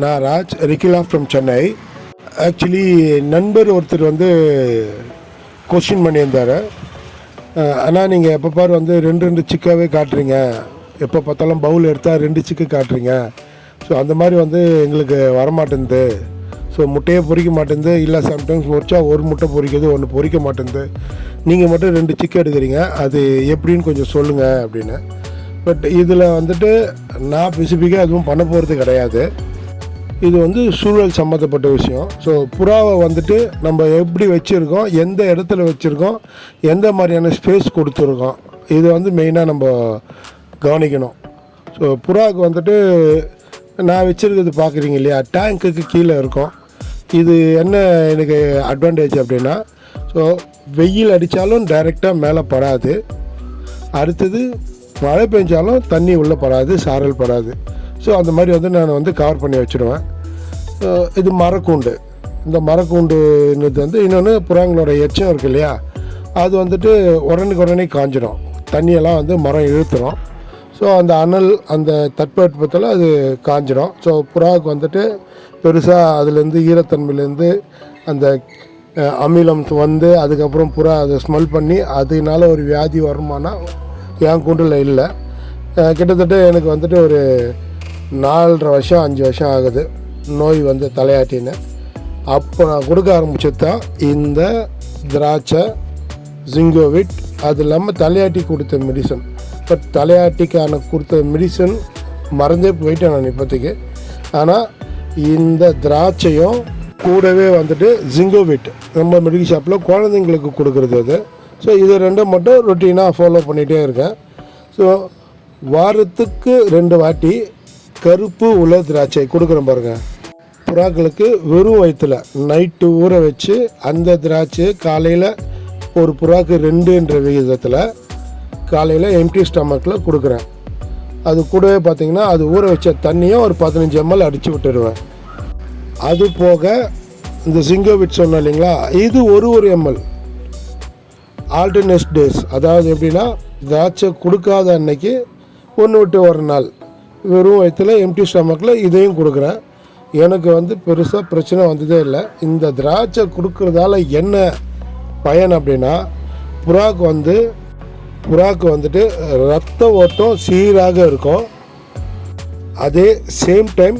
நான் ராஜ் ரிக்கிலா from Chennai actually நண்பர் ஒருத்தர் வந்து கொஸ்டின் பண்ணியிருந்தார். ஆனால் நீங்கள் எப்போ பார் வந்து ரெண்டு ரெண்டு சிக்காவே காட்டுறீங்க. எப்போ பார்த்தாலும் பவுல் எடுத்தால் ரெண்டு சிக்கு காட்டுறீங்க. ஸோ அந்த மாதிரி வந்து எங்களுக்கு வரமாட்டேங்குது ஸோ முட்டையே பொறிக்க மாட்டேங்குது இல்லை சம்டைம்ஸ் பொரிச்சா ஒரு முட்டை பொரிக்குது ஒன்று பொறிக்க மாட்டேங்குது நீங்கள் மட்டும் ரெண்டு சிக்கு எடுக்கிறீங்க. அது எப்படின்னு கொஞ்சம் சொல்லுங்கள் அப்படின்னு. பட் இதில் வந்துட்டு நான் ஸ்பெசிஃபிக்காக எதுவும் பண்ண போகிறது கிடையாது. இது வந்து சூழல் சம்மந்தப்பட்ட விஷயம். ஸோ புறாவை வந்துட்டு நம்ம எப்படி வச்சுருக்கோம் எந்த இடத்துல வச்சுருக்கோம் எந்த மாதிரியான ஸ்பேஸ் கொடுத்துருக்கோம் இது வந்து மெயினாக நம்ம கவனிக்கணும். ஸோ புறாவுக்கு வந்துட்டு நான் வச்சுருக்கிறது பார்க்குறீங்க இல்லையா? டேங்க்குக்கு கீழே இருக்கும். இது என்ன எனக்கு அட்வான்டேஜ் அப்படின்னா ஸோ வெயில் அடித்தாலும் டைரெக்டாக மேலே படாது. அடுத்தது மழை பெஞ்சாலும் தண்ணி உள்ளே படாது சாரல் படாது. ஸோ அந்த மாதிரி வந்து நான் வந்து கவர் பண்ணி வச்சுடுவேன் இது மரக்கூண்டு. இந்த மரக்கூண்டுன்றது வந்து இன்னொன்று புறாங்களோட எச்சம் இருக்கு இல்லையா? அது வந்துட்டு உடனுக்கு உடனே காஞ்சிடும் தண்ணியெல்லாம் வந்து மரம் இழுத்துரும். ஸோ அந்த அனல் அந்த தட்பவெட்பத்தில் அது காஞ்சிடும் ஸோ புறாவுக்கு வந்துட்டு பெருசாக அதுலேருந்து ஈரத்தன்மையிலேருந்து அந்த அமிலம் வந்து அதுக்கப்புறம் புறா அதை ஸ்மெல் பண்ணி அதனால ஒரு வியாதி வருமானா என் கூண்டில் இல்லை. கிட்டத்தட்ட எனக்கு வந்துட்டு ஒரு நாலரை வருஷம் அஞ்சு வருஷம் ஆகுது. நோய் வந்து தலையாட்டின்னு. அப்போ நான் கொடுக்க ஆரம்பிச்சது தான் இந்த திராட்சை ஜிங்கோவிட் அது இல்லாமல் தலையாட்டி கொடுத்த மெடிசன் பட் தலையாட்டிக்கான கொடுத்த மெடிசன் மறந்தே போயிட்டேன் நான் இப்போதைக்கு. ஆனால் இந்த திராட்சையும் கூடவே வந்துட்டு ஜிங்கோவிட் நம்ம மெடிக்கல் ஷாப்பில் குழந்தைங்களுக்கு கொடுக்குறது அது. ஸோ இது ரெண்டும் மட்டும் ரொட்டீனாக ஃபாலோ பண்ணிகிட்டே இருக்கேன். ஸோ வாரத்துக்கு ரெண்டு வாட்டி கருப்பு உலர் திராட்சை கொடுக்குறேன் பாருங்கள் புறாக்களுக்கு வெறும் வயிற்றுல நைட்டு ஊற வச்சு அந்த திராட்சையை காலையில் ஒரு புறாக்கு ரெண்டுன்ற விகிதத்தில் காலையில் எம்டி ஸ்டமக்கில் கொடுக்குறேன். அது கூடவே பார்த்தீங்கன்னா அது ஊற வச்ச தண்ணியும் ஒரு பதினஞ்சு எம்எல் அடித்து விட்டுடுவேன். அது போக இந்த சிங்கோவிட் சொன்னேன் இல்லைங்களா? இது ஒரு ஒரு எம்எல் ஆல்டர்னேட் டேஸ் அதாவது எப்படின்னா திராட்சை கொடுக்காத அன்னைக்கு ஒன்று விட்டு ஒரு நாள். வெறும் வயிற்றுல எம்டி ஸ்டமக்கில் இதையும் கொடுக்குறேன். எனக்கு வந்து பெருசாக பிரச்சனை வந்ததே இல்லை. இந்த திராட்சை கொடுக்கறதால என்ன பயன் அப்படின்னா புறாக்கு வந்து புறாக்கு வந்துட்டு ரத்த ஓட்டம் சீராக இருக்கும். அதே சேம் டைம்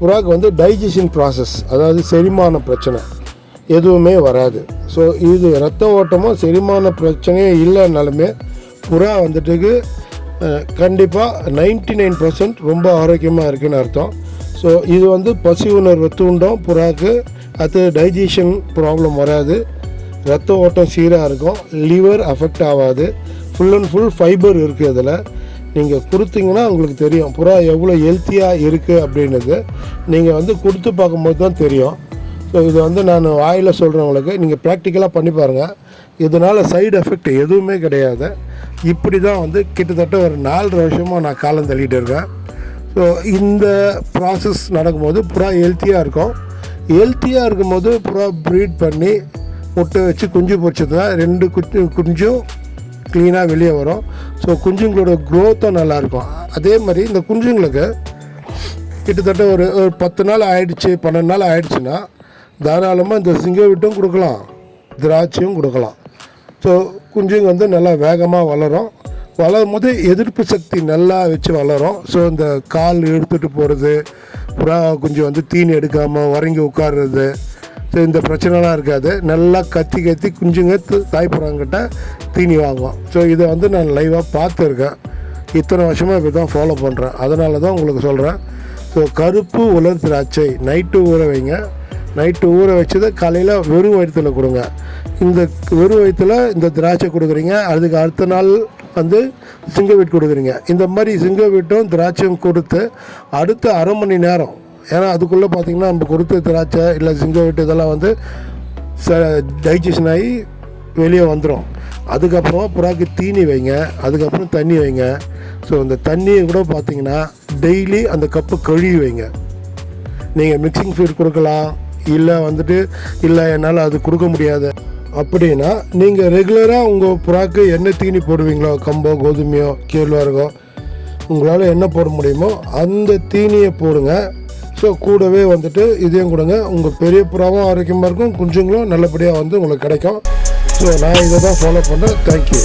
புறாக்கு வந்து டைஜஷன் ப்ராசஸ் அதாவது செரிமான பிரச்சனை எதுவுமே வராது. ஸோ இது ரத்த ஓட்டமும் செரிமான பிரச்சனையே இல்லைனாலுமே புறா வந்துட்டுக்கு கண்டிப்பாக நைன்டி நைன் பர்சன்ட் ரொம்ப ஆரோக்கியமாக இருக்குன்னு அர்த்தம். ஸோ இது வந்து பசி உணர்வு தூண்டும் புறாக்கு அது டைஜஷன் ப்ராப்ளம் வராது. ரத்த ஓட்டம் சீராக இருக்கும். லிவர் அஃபெக்ட் ஆகாது. ஃபுல் அண்ட் ஃபுல் ஃபைபர் இருக்குது அதில் நீங்கள் கொடுத்தீங்கன்னா உங்களுக்கு தெரியும். புறா எவ்வளோ ஹெல்த்தியாக இருக்குது அப்படின்றது. நீங்கள் வந்து கொடுத்து பார்க்கும்போது தான் தெரியும். ஸோ இது வந்து நான் வாயில் சொல்கிறவங்களுக்கு நீங்கள் ப்ராக்டிக்கலாக பண்ணி பாருங்கள் இதனால் சைடு எஃபெக்ட் எதுவுமே கிடையாது. இப்படி தான் வந்து கிட்டத்தட்ட ஒரு நாலரை வருஷமாக நான் காலம் தள்ளிட்டு இருக்கேன். ஸோ இந்த ப்ராசஸ் நடக்கும்போது புறா ஹெல்த்தியாக இருக்கும். ஹெல்த்தியாக இருக்கும்போது புறா ப்ரீட் பண்ணி முட்டை வச்சு குஞ்சு பொறிச்சதுனா ரெண்டு குஞ்சு குஞ்சும் க்ளீனாக வெளியே வரும். ஸோ குஞ்சுங்களோட க்ரோத்தும் நல்லாயிருக்கும் அதே மாதிரி இந்த குஞ்சுங்களுக்கு கிட்டத்தட்ட ஒரு ஒரு பத்து நாள் ஆயிடுச்சு பன்னெண்டு நாள் ஆயிடுச்சுன்னா தாராளமாக இந்த சிங்கவிட்டும் கொடுக்கலாம் திராட்சையும் கொடுக்கலாம். ஸோ குஞ்சுங்க வந்து நல்லா வேகமாக வளரும். வளரும் போது எதிர்ப்பு சக்தி நல்லா வச்சு வளரும். ஸோ இந்த கால் எடுத்துகிட்டு போகிறது புறா குஞ்சு வந்து தீனி எடுக்காமல் உறங்கி உட்காடுறது ஸோ இந்த பிரச்சனைலாம் இருக்காது. நல்லா கத்தி கத்தி குஞ்சுங்க தாய்ப்புறாங்கிட்ட தீனி வாங்குவோம் ஸோ இதை வந்து நான் லைவாக பார்த்துருக்கேன். இத்தனை வருஷமாக இப்படி தான் ஃபாலோ பண்ணுறேன் அதனால தான் உங்களுக்கு சொல்கிறேன் ஸோ கருப்பு உலர் திராட்சை. நைட்டு ஊற வைங்க. நைட்டு ஊற வச்சதை காலையில் வெறும் வயிற்றுல கொடுங்க. இந்த வெறும் வயிற்றுல இந்த திராட்சை கொடுக்குறீங்க. அதுக்கு அடுத்த நாள் வந்து சிங்க வீட் கொடுக்குறீங்க. இந்த மாதிரி சிங்க வீட்டும் திராட்சையும் கொடுத்து அடுத்த அரை மணி நேரம் ஏன்னா அதுக்குள்ளே பார்த்தீங்கன்னா நம்ம கொடுத்த திராட்சை இல்லை சிங்க வீட்டு இதெல்லாம் வந்து ச டைஜஷன் ஆகி வெளியே வந்துடும் அதுக்கப்புறம் புறாக்கு தீனி வைங்க. அதுக்கப்புறம் தண்ணி வைங்க. ஸோ இந்த தண்ணியை கூட பார்த்தீங்கன்னா டெய்லி அந்த கப்பு கழுவி வைங்க. நீங்கள் மிக்சிங் ஃபீட் கொடுக்கலாம். இல்லை வந்துட்டு இல்லை என்னால் அது கொடுக்க முடியாது. அப்படின்னா நீங்கள் ரெகுலராக உங்கள் புறாக்கு என்ன தீனி போடுவீங்களோ கம்போ கோதுமையோ கேழ்வரகோ உங்களால் என்ன போட முடியுமோ அந்த தீனியை போடுங்க. ஸோ கூடவே வந்துட்டு இதையும் கொடுங்க. உங்கள் பெரிய புறாவும் ஆரோக்கியமாக இருக்கும். குஞ்சுங்களும் நல்லபடியாக வந்து உங்களுக்கு கிடைக்கும். ஸோ நான் இதை தான் ஃபாலோ பண்ணுறேன் தேங்க்யூ